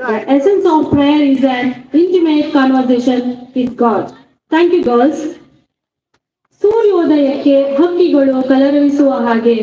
the essence of prayer is an intimate conversation with God. Thank you, girls. ಸೂರ್ಯೋದಯಕ್ಕೆ ಹಕ್ಕಿಗಳು ಕಲರವಿಸುವ ಹಾಗೆ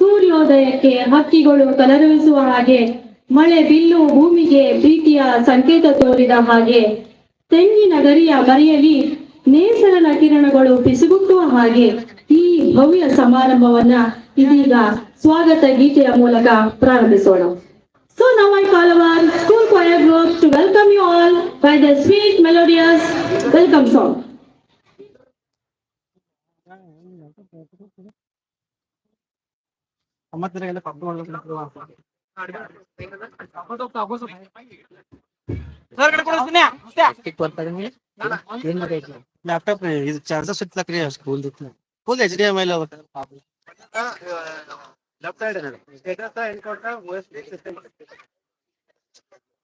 ಸೂರ್ಯೋದಯಕ್ಕೆ ಹಕ್ಕಿಗಳು ಕಲರವಿಸುವ ಹಾಗೆ ಮಳೆ ಬಿಲ್ಲು ಭೂಮಿಗೆ ಪ್ರೀತಿಯ ಸಂಕೇತ ತೋರಿದ ಹಾಗೆ ತೆಂಗಿನ ಗರಿಯ ಮರೆಯಲ್ಲಿ ನೇಸರನ ಕಿರಣಗಳು ಪಿಸುಗುಟ್ಟುವ ಹಾಗೆ ಈ ಭವ್ಯ ಸಮಾರಂಭವನ್ನ ಇದೀಗ ಸ್ವಾಗತ ಗೀತೆಯ ಮೂಲಕ ಪ್ರಾರಂಭಿಸೋಣ so now I our school choir groups to welcome you all by the sweet melodious welcome song. Laptop charger सुटला क्रिया स्कूल दिखना full H D M L left side है ना डेटा का एनकाउंटर ओएस सिस्टम